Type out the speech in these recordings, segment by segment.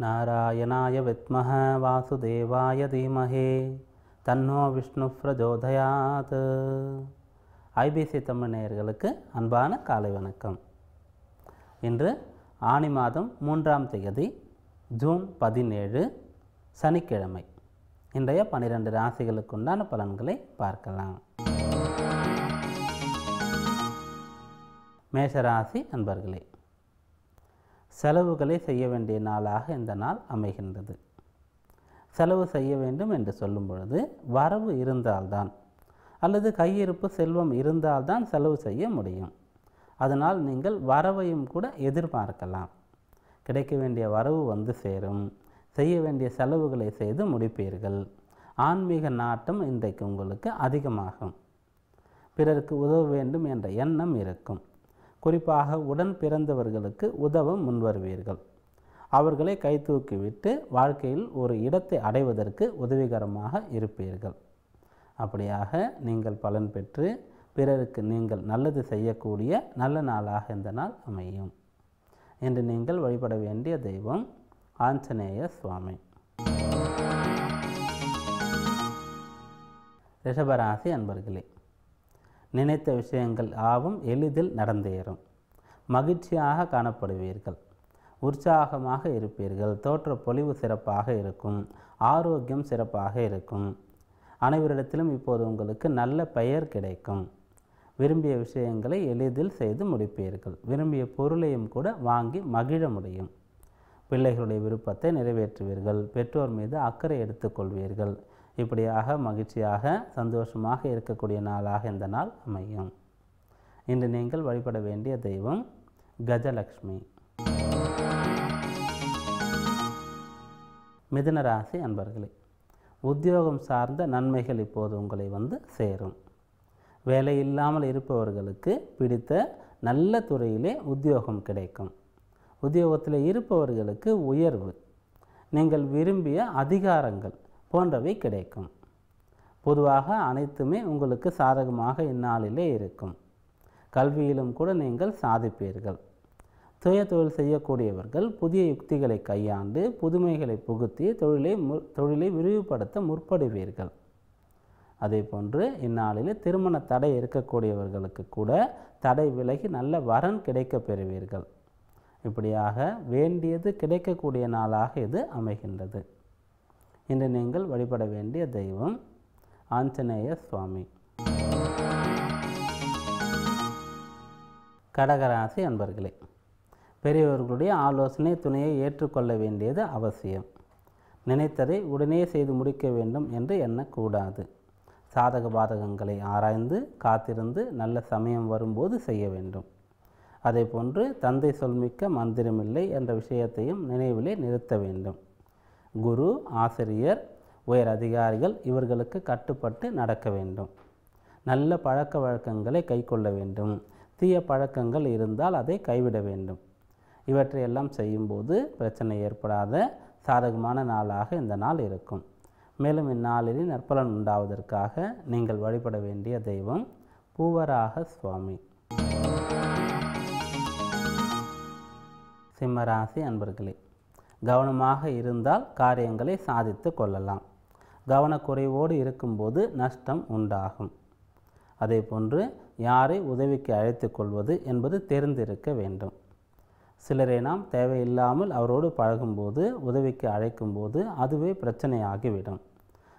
नारायणाय विद्मः वासुदेवाय धीमहि तन्नो विष्णुः प्रचोदयात् ஐபிசி தமிழ் நேயர்களுக்கு அன்பான காலை வணக்கம். இன்று ஆனி மாதம் மூன்றாம் தேதி ஜூன் பதினேழு சனிக்கிழமை. இன்றைய பன்னிரண்டு ராசிகளுக்குண்டான பலன்களை பார்க்கலாம். மேஷராசி அன்பர்களே செலவுகளை செய்ய வேண்டிய நாளாக இந்த நாள் அமைகின்றது. செலவு செய்ய வேண்டும் என்று சொல்லும் பொழுது வரவு இருந்தால்தான் அல்லது கையிருப்பு செல்வம் இருந்தால்தான் செலவு செய்ய முடியும். அதனால் நீங்கள் வரவையும் கூட எதிர்பார்க்கலாம். கிடைக்க வேண்டிய வரவு வந்து சேரும். செய்ய வேண்டிய செலவுகளை செய்து முடிப்பீர்கள். ஆன்மீக நாட்டம் இன்றைக்கு உங்களுக்கு அதிகமாகும். பிறருக்கு உதவ வேண்டும் என்ற எண்ணம் இருக்கும். குறிப்பாக உடன் பிறந்தவர்களுக்கு உதவ முன்வருவீர்கள். அவர்களை கைதூக்கிவிட்டு வாழ்க்கையில் ஒரு இடத்தை அடைவதற்கு உதவிகரமாக இருப்பீர்கள். அப்படியாக நீங்கள் பலன் பெற்று பிறருக்கு நீங்கள் நல்லது செய்யக்கூடிய நல்ல நாளாக இந்த நாள் அமையும். என்று நீங்கள் வழிபட வேண்டிய தெய்வம் ஆஞ்சநேய சுவாமி. ரிஷபராசி அன்பர்களே நினைத்த விஷயங்கள் ஆவும் எளிதில் நடந்தேறும். மகிழ்ச்சியாக காணப்படுவீர்கள். உற்சாகமாக இருப்பீர்கள். தோற்ற பொலிவு சிறப்பாக இருக்கும். ஆரோக்கியம் சிறப்பாக இருக்கும். அனைவரிடத்திலும் இப்போது உங்களுக்கு நல்ல பெயர் கிடைக்கும். விரும்பிய விஷயங்களை எளிதில் செய்து முடிப்பீர்கள். விரும்பிய பொருளையும் கூட வாங்கி மகிழ முடியும். பிள்ளைகளுடைய விருப்பத்தை நிறைவேற்றுவீர்கள். பெற்றோர் மீது அக்கறை எடுத்துக்கொள்வீர்கள் இப்படியாக மகிழ்ச்சியாக சந்தோஷமாக இருக்கக்கூடிய நாளாக இந்த நாள் அமையும். இன்று நீங்கள் வழிபட வேண்டிய தெய்வம் கஜலக்ஷ்மி. மிதுனராசி அன்பர்களே உத்தியோகம் சார்ந்த நன்மைகள் இப்போது உங்களை வந்து சேரும். வேலை இல்லாமல் இருப்பவர்களுக்கு பிடித்த நல்ல துறையிலே உத்தியோகம் கிடைக்கும். உத்தியோகத்தில் இருப்பவர்களுக்கு உயர்வு. நீங்கள் விரும்பிய அதிகாரங்கள் போன்றவை கிடைக்கும். பொதுவாக அனைத்துமே உங்களுக்கு சாதகமாக இந்நாளிலே இருக்கும். கல்வியிலும் கூட நீங்கள் சாதிப்பீர்கள். சுய தொழில் செய்யக்கூடியவர்கள் புதிய யுக்திகளை கையாண்டு புதுமைகளை புகுத்தி தொழிலை மு தொழிலை விரிவுபடுத்த முற்படுவீர்கள். அதே போன்று இந்நாளில் திருமண தடை இருக்கக்கூடியவர்களுக்கு கூட தடை விலகி நல்ல வரன் கிடைக்கப் பெறுவீர்கள். இப்படியாக வேண்டியது கிடைக்கக்கூடிய நாளாக இது அமைகின்றது. இன்று நீங்கள் வழிபட வேண்டிய தெய்வம் ஆஞ்சநேய சுவாமி. கடகராசி அன்பர்களே பெரியவர்களுடைய ஆலோசனை துணையை ஏற்றுக்கொள்ள வேண்டியது அவசியம். நினைத்ததை உடனே செய்து முடிக்க வேண்டும் என்று எண்ணக்கூடாது. சாதக பாதகங்களை ஆராய்ந்து காத்திருந்து நல்ல சமயம் வரும்போது செய்ய வேண்டும். அதே போன்று தந்தை சொல்மிக்க மந்திரமில்லை என்ற விஷயத்தையும் நினைவிலே நிறுத்த வேண்டும். குரு ஆசிரியர் உயர் அதிகாரிகள் இவர்களுக்கு கட்டுப்பட்டு நடக்க வேண்டும். நல்ல பழக்க வழக்கங்களை கைக்கொள்ள வேண்டும். தீய பழக்கங்கள் இருந்தால் அதை கைவிட வேண்டும். இவற்றையெல்லாம் செய்யும்போது பிரச்சனை ஏற்படாத சாதகமான நாளாக இந்த நாள் இருக்கும். மேலும் இந்நாளில் நற்பலன் உண்டாவதற்காக நீங்கள் வழிபட வேண்டிய தெய்வம் பூவராக சுவாமி. சிம்மராசி அன்பர்களே கவனமாக இருந்தால் காரியங்களை சாதித்து கொள்ளலாம். கவனக்குறைவோடு இருக்கும்போது நஷ்டம் உண்டாகும். அதே போன்று யாரை உதவிக்கு அழைத்து கொள்வது என்பது தெரிந்திருக்க வேண்டும். சிலரை நாம் தேவையில்லாமல் அவரோடு பழகும்போது உதவிக்கு அழைக்கும்போது அதுவே பிரச்சனையாகிவிடும்.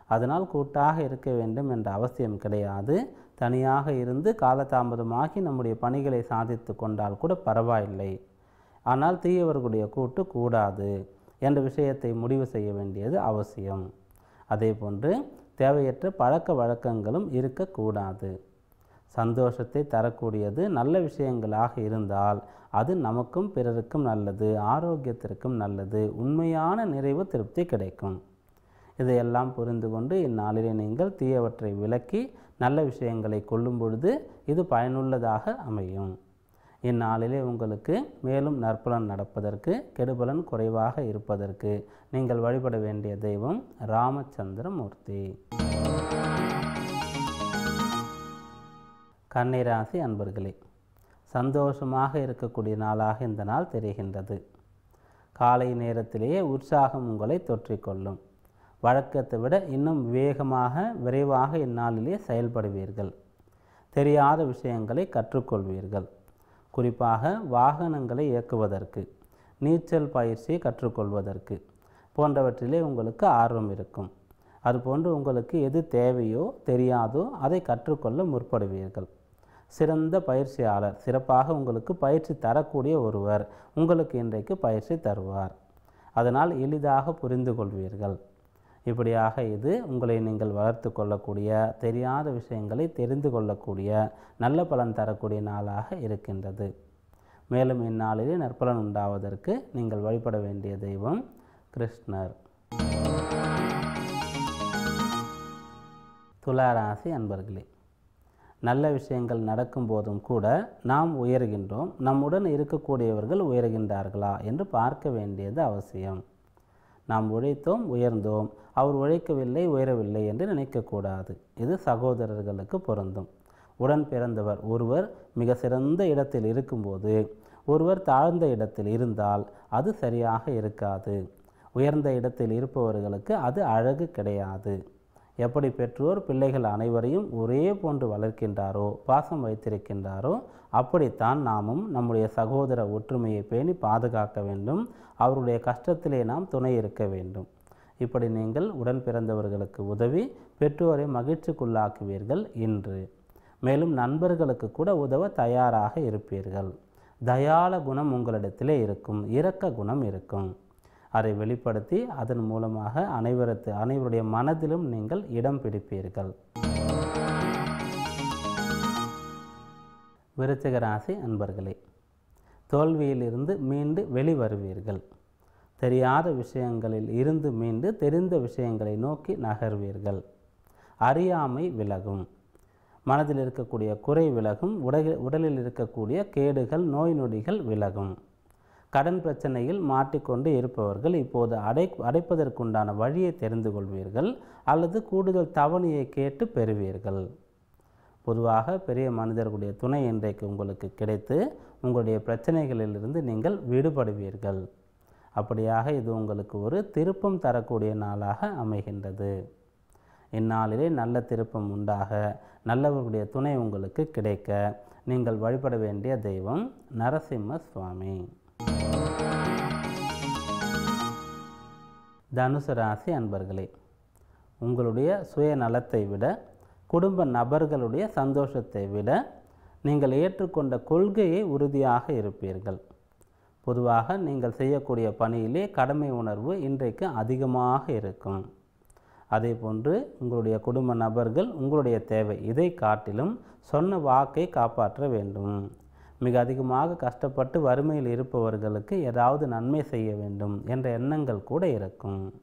அதனால் கூட்டாக இருக்க வேண்டும் என்ற அவசியம் கிடையாது. தனியாக இருந்து காலதாமதமாகி நம்முடைய பணிகளை சாதித்து கொண்டால் கூட பரவாயில்லை. ஆனால் தீயவர்களுடைய கூட்டு கூடாது என்ற விஷயத்தை முடிவு செய்ய வேண்டியது அவசியம். அதே போன்று தேவையற்ற பழக்க வழக்கங்களும் இருக்கக்கூடாது. சந்தோஷத்தை தரக்கூடியது நல்ல விஷயங்களாக இருந்தால் அது நமக்கும் பிறருக்கும் நல்லது ஆரோக்கியத்திற்கும் நல்லது உண்மையான நிறைவு திருப்தி கிடைக்கும். இதையெல்லாம் புரிந்து கொண்டு இந்நாளிலே நீங்கள் தீயவற்றை விலக்கி நல்ல விஷயங்களை கொள்ளும் பொழுது இது பயனுள்ளதாக அமையும். இந்நாளிலே உங்களுக்கு மேலும் நற்பலன் நடப்பதற்கு கெடுபலன் குறைவாக இருப்பதற்கு நீங்கள் வழிபட வேண்டிய தெய்வம் ராமச்சந்திரமூர்த்தி. கன்னிராசி அன்பர்களே சந்தோஷமாக இருக்கக்கூடிய நாளாக இந்த நாள் தெரிகின்றது. காலை நேரத்திலேயே உற்சாகம் உங்களை தொற்றிக்கொள்ளும். வழக்கத்தை விட இன்னும் வேகமாக விரைவாக இந்நாளிலே செயல்படுவீர்கள். தெரியாத விஷயங்களை கற்றுக்கொள்வீர்கள். குறிப்பாக வாகனங்களை இயக்குவதற்கு நீச்சல் பயிற்சியை கற்றுக்கொள்வதற்கு போன்றவற்றிலே உங்களுக்கு ஆர்வம் இருக்கும். அதுபோன்று உங்களுக்கு எது தேவையோ தெரியாதோ அதை கற்றுக்கொள்ள முற்படுவீர்கள். சிறந்த பயிற்சியாளர் சிறப்பாக உங்களுக்கு பயிற்சி தரக்கூடிய ஒருவர் உங்களுக்கு இன்றைக்கு பயிற்சி தருவார். அதனால் எளிதாக புரிந்து கொள்வீர்கள். இப்படியாக இது உங்களை நீங்கள் வளர்த்து கொள்ளக்கூடிய தெரியாத விஷயங்களை தெரிந்து கொள்ளக்கூடிய நல்ல பலன் தரக்கூடிய நாளாக இருக்கின்றது. மேலும் இந்நாளிலே நற்பலன் உண்டாவதற்கு நீங்கள் வழிபட வேண்டிய தெய்வம் கிருஷ்ணர். துளாராசி அன்பர்களே நல்ல விஷயங்கள் நடக்கும் போதும் கூட நாம் உயர்கின்றோம். நம்முடன் இருக்கக்கூடியவர்கள் உயர்கின்றார்களா என்று பார்க்க வேண்டியது அவசியம். நாம் உழைத்தோம் உயர்ந்தோம். அவர் உழைக்கவில்லை உயரவில்லை என்று நினைக்கக்கூடாது. இது சகோதரர்களுக்கு பொருந்தும். உடன் பிறந்தவர் ஒருவர் மிக சிறந்த இடத்தில் இருக்கும்போது ஒருவர் தாழ்ந்த இடத்தில் இருந்தால் அது சரியாக இருக்காது. உயர்ந்த இடத்தில் இருப்பவர்களுக்கு அது அழகு கிடையாது. எப்படி பெற்றோர் பிள்ளைகள் அனைவரையும் ஒரே போன்று வளர்க்கின்றாரோ பாசம் வைத்திருக்கின்றாரோ அப்படித்தான் நாமும் நம்முடைய சகோதர ஒற்றுமையை பேணி பாதுகாக்க வேண்டும். அவருடைய கஷ்டத்திலே நாம் துணை இருக்க வேண்டும். இப்படி நீங்கள் உடன் பிறந்தவர்களுக்கு உதவி பெற்றோரை மகிழ்ச்சிக்குள்ளாக்குவீர்கள் இன்று. மேலும் நண்பர்களுக்கு கூட உதவ தயாராக இருப்பீர்கள். தயால குணம் உங்களிடத்திலே இருக்கும் இரக்க குணம் இருக்கும். அதை வெளிப்படுத்தி அதன் மூலமாக அனைவரது அனைவருடைய மனதிலும் நீங்கள் இடம் பிடிப்பீர்கள். விருச்சிக ராசி அன்பர்களே தோல்வியிலிருந்து மீண்டு வெளிவருவீர்கள். தெரியாத விஷயங்களில் இருந்து மீண்டு தெரிந்த விஷயங்களை நோக்கி நகர்வீர்கள். அறியாமை விலகும். மனதில் இருக்கக்கூடிய குறை விலகும். உடலில் உடலில் இருக்கக்கூடிய கேடுகள் நோய் நொடிகள் விலகும். கடன் பிரச்சனையில் மாட்டிக்கொண்டு இருப்பவர்கள் இப்போது அடை அடைப்பதற்குண்டான வழியை தெரிந்து கொள்வீர்கள் அல்லது கூடுதல் தவணையை கேட்டு பெறுவீர்கள். பொதுவாக பெரிய மனிதர்களுடைய துணை இன்றைக்கு உங்களுக்கு கிடைத்து உங்களுடைய பிரச்சனைகளிலிருந்து நீங்கள் விடுபடுவீர்கள். அப்படியாக இது உங்களுக்கு ஒரு திருப்பம் தரக்கூடிய நாளாக அமைகின்றது. இந்நாளிலே நல்ல திருப்பம் உண்டாக நல்லவர்களுடைய துணை உங்களுக்கு கிடைக்க நீங்கள் வழிபட வேண்டிய தெய்வம் நரசிம்ம சுவாமி. தனுசு ராசி அன்பர்களே உங்களுடைய சுயநலத்தை விட குடும்ப நபர்களுடைய சந்தோஷத்தை விட நீங்கள் ஏற்றுக்கொண்ட கொள்கையை உறுதியாக இருப்பீர்கள். பொதுவாக நீங்கள் செய்யக்கூடிய பணியிலே கடமை உணர்வு இன்றைக்கு அதிகமாக இருக்கும். அதே போன்று உங்களுடைய குடும்ப நபர்கள் உங்களுடைய தேவை இதை காட்டிலும் சொன்ன வாக்கை காப்பாற்ற வேண்டும். மிக அதிகமாக கஷ்டப்பட்டு வறுமையில் இருப்பவர்களுக்கு ஏதாவது நன்மை செய்ய வேண்டும் என்ற எண்ணங்கள் கூட இருக்கும்.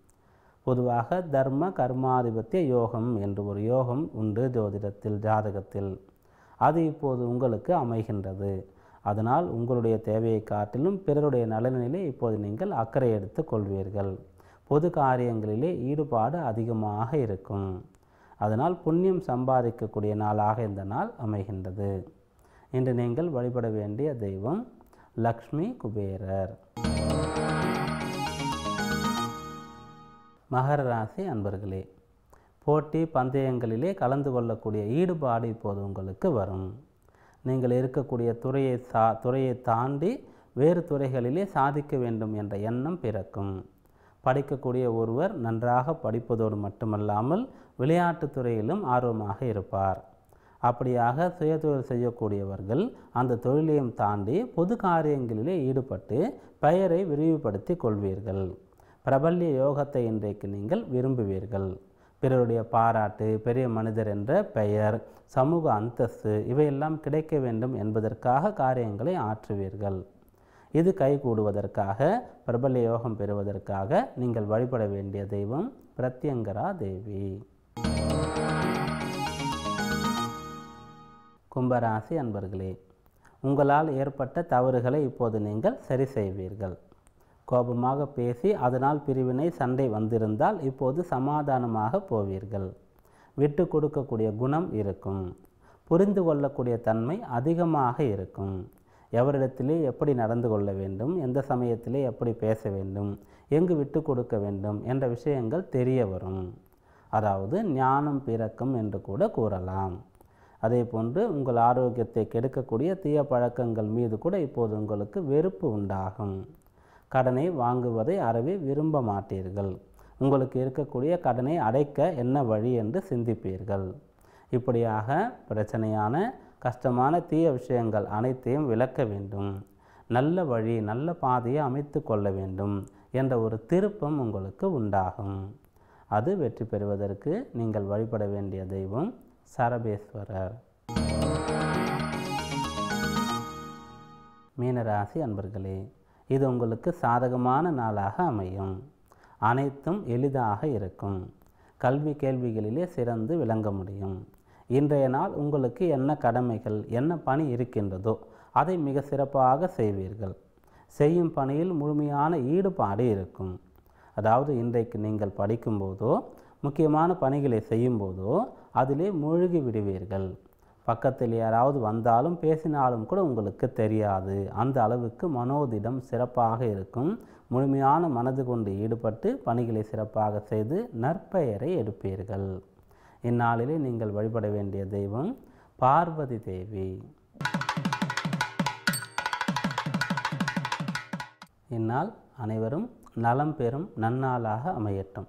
பொதுவாக தர்ம கர்மாதிபத்திய யோகம் என்று ஒரு யோகம் உண்டு ஜோதிடத்தில் ஜாதகத்தில். அது இப்போது உங்களுக்கு அமைகின்றது. அதனால் உங்களுடைய தேவையை காட்டிலும் பிறருடைய நலனிலே இப்போது நீங்கள் அக்கறை எடுத்து கொள்வீர்கள். பொது காரியங்களிலே ஈடுபாடு அதிகமாக இருக்கும். அதனால் புண்ணியம் சம்பாதிக்கக்கூடிய நாளாக இந்த நாள் அமைகின்றது. இன்று நீங்கள் வழிபட வேண்டிய தெய்வம் லக்ஷ்மி குபேரர். மகர ராசி அன்பர்களே போட்டி பந்தயங்களிலே கலந்து கொள்ளக்கூடிய ஈடுபாடு இப்போது உங்களுக்கு வரும். நீங்கள் இருக்கக்கூடிய துறையை சா துறையை தாண்டி வேறு துறைகளிலே சாதிக்க வேண்டும் என்ற எண்ணம் பிறக்கும். படிக்கக்கூடிய ஒருவர் நன்றாக படிப்பதோடு மட்டுமல்லாமல் விளையாட்டுத் துறையிலும் ஆர்வமாக இருப்பார். அப்படியாக சுயதொழில் செய்யக்கூடியவர்கள் அந்த தொழிலையும் தாண்டி பொது காரியங்களிலே ஈடுபட்டு பெயரை விரிவுபடுத்தி கொள்வீர்கள். பிரபல்ய யோகத்தை இன்றைக்கு நீங்கள் விரும்புவீர்கள். பிறருடைய பாராட்டு பெரிய மனிதர் என்ற பெயர் சமூக அந்தஸ்து இவையெல்லாம் கிடைக்க வேண்டும் என்பதற்காக காரியங்களை ஆற்றுவீர்கள். இது கைகூடுவதற்காக பிரபல்ய யோகம் பெறுவதற்காக நீங்கள் வழிபட வேண்டிய தெய்வம் பிரத்யங்கரா தேவி. கும்பராசி அன்பர்களே உங்களால் ஏற்பட்ட தவறுகளை இப்போது நீங்கள் சரி செய்வீர்கள். கோபமாக பேசி அதனால் பிரிவினை சண்டை வந்திருந்தால் இப்போது சமாதானமாக போவீர்கள். விட்டு கொடுக்கக்கூடிய குணம் இருக்கும். புரிந்து கொள்ளக்கூடிய தன்மை அதிகமாக இருக்கும். எவரிடத்திலே எப்படி நடந்து கொள்ள வேண்டும் எந்த சமயத்திலே எப்படி பேச வேண்டும் எங்கு விட்டு கொடுக்க வேண்டும் என்ற விஷயங்கள் தெரிய வரும். அதாவது ஞானம் பிறக்கும் என்று கூட கூறலாம். அதே போன்று உங்கள் ஆரோக்கியத்தை கெடுக்கக்கூடிய தீய பழக்கங்கள் மீது கூட இப்போது உங்களுக்கு வெறுப்பு உண்டாகும். கடனை வாங்குவதை அறவே விரும்ப மாட்டீர்கள். உங்களுக்கு இருக்கக்கூடிய கடனை அடைக்க என்ன வழி என்று சிந்திப்பீர்கள். இப்படியாக பிரச்சனையான கஷ்டமான தீய விஷயங்கள் அனைத்தையும் விளக்க வேண்டும். நல்ல வழி நல்ல பாதையை அமைத்து கொள்ள வேண்டும் என்ற ஒரு திருப்பம் உங்களுக்கு உண்டாகும். அது வெற்றி பெறுவதற்கு நீங்கள் வழிபட வேண்டிய தெய்வம் சரபேஸ்வரர் மீனராசி அன்பர்களே இது உங்களுக்கு சாதகமான நாளாக அமையும். அனைத்தும் எளிதாக இருக்கும். கல்வி கேள்விகளிலே சிறந்து விளங்க முடியும். இன்றைய நாள் உங்களுக்கு என்ன கடமைகள் என்ன பணி இருக்கின்றதோ அதை மிக சிறப்பாக செய்வீர்கள். செய்யும் பணியில் முழுமையான ஈடுபாடு இருக்கும். அதாவது இன்றைக்கு நீங்கள் படிக்கும்போதோ முக்கியமான பணிகளை செய்யும்போதோ அதிலே மூழ்கி விடுவீர்கள். பக்கத்தில் யாராவது வந்தாலும் பேசினாலும் கூட உங்களுக்கு தெரியாது. அந்த அளவுக்கு மனோதிடம் சிறப்பாக இருக்கும். முழுமையான மனது கொண்டு ஈடுபட்டு பணிகளை சிறப்பாக செய்து நற்பெயரை எடுப்பீர்கள். இந்நாளிலே நீங்கள் வழிபட வேண்டிய தெய்வம் பார்வதி தேவி. இந்நாள் அனைவரும் நலம் பெறும் நன்னாளாக அமையட்டும்.